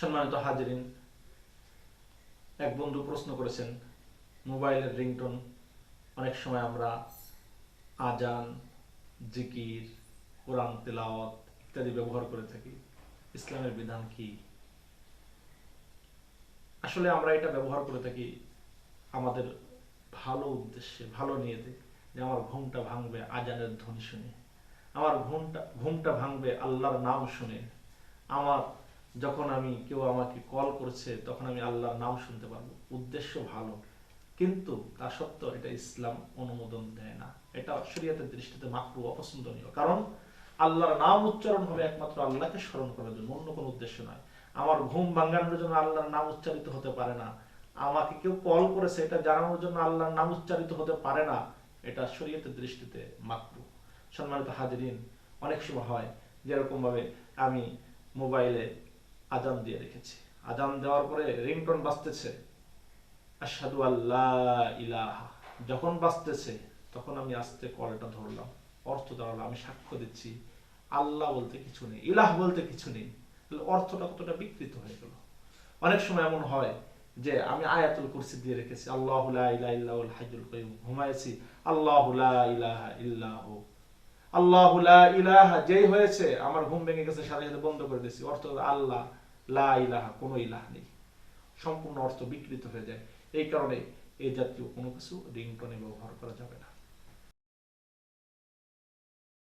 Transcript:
সম্মানিত হাজিরিন, এক বন্ধু প্রশ্ন করেছেন, মোবাইলের রিংটোন, অনেক সময় আমরা আজান, জিকির, কোরআন, তেলাওয়াত ইত্যাদি ব্যবহার করে থাকি। ইসলামের বিধান কি? আসলে আমরা এটা ব্যবহার করে থাকি আমাদের ভালো উদ্দেশ্যে, ভালো নিয়েতে, যে আমার ঘুমটা ভাঙবে আজানের ধ্বনি শুনে, আমার ঘুমটা ঘুমটা ভাঙবে আল্লাহর নাম শুনে, আমার যখন আমি কেউ আমাকে কল করছে, তখন আমি আল্লাহর নাম শুনতে পারব। উদ্দেশ্য ভালো। কিন্তু তা সত্ত্বেও এটা ইসলাম অনুমোদন দেয় না। এটা শরীয়তের দৃষ্টিতে মাকরু, অপছন্দনীয়। কারণ আল্লাহর নাম উচ্চারণ হবে একমাত্র আল্লাহকে স্মরণ করার জন্য, অন্য কোনো উদ্দেশ্য নয়। আমার ঘুম ভাঙানোর জন্য আল্লাহর নাম উচ্চারিত হতে পারে না। আমাকে কেউ কল করেছে, এটা জানানোর জন্য আল্লাহর নাম উচ্চারিত হতে পারে না। এটা শরীয়তের দৃষ্টিতে মাকরু। সম্মানিত হাজিরিন, অনেক সময় হয় যেরকম ভাবে আমি মোবাইলে আজান দিয়ে রেখেছি। আজান দেওয়ার পরে রিংটোন বাজতেছে আশহাদু আল্লাহ যখন বাজতেছে তখন আমি আস্তে কলটা ধরলাম। অর্থ দাঁড়াল, আমি সাক্ষ্য দিচ্ছি। আল্লাহ বলতে কিছু নেই, ইলাহ বলতে কিছু নেই। তাহলে অর্থটা কতটা বিকৃত হয়ে গেল? অনেক সময় এমন হয় যে আমি আয়াতুল কুরসি দিয়ে রেখেছি, আল্লাহ ইলাহা ইল্লাহুল হাইয়ুল কাইয়ুম ঘুমাইছি, আল্লাহু ইলাহা ইল্লাহু। আল্লাহু ইলাহা, যেই হয়েছে, আমার ঘুম ভেঙে গেছে, সাথে সাথে বন্ধ করে দিয়েছি। অর্থ আল্লাহ, লা ইলাহা, কোনো ইলাহ নেই। সম্পূর্ণ অর্থ বিকৃত হয়ে যায়। এই কারণে এই জাতীয় কোনো কিছু রিংটনে ব্যবহার করা যাবে না।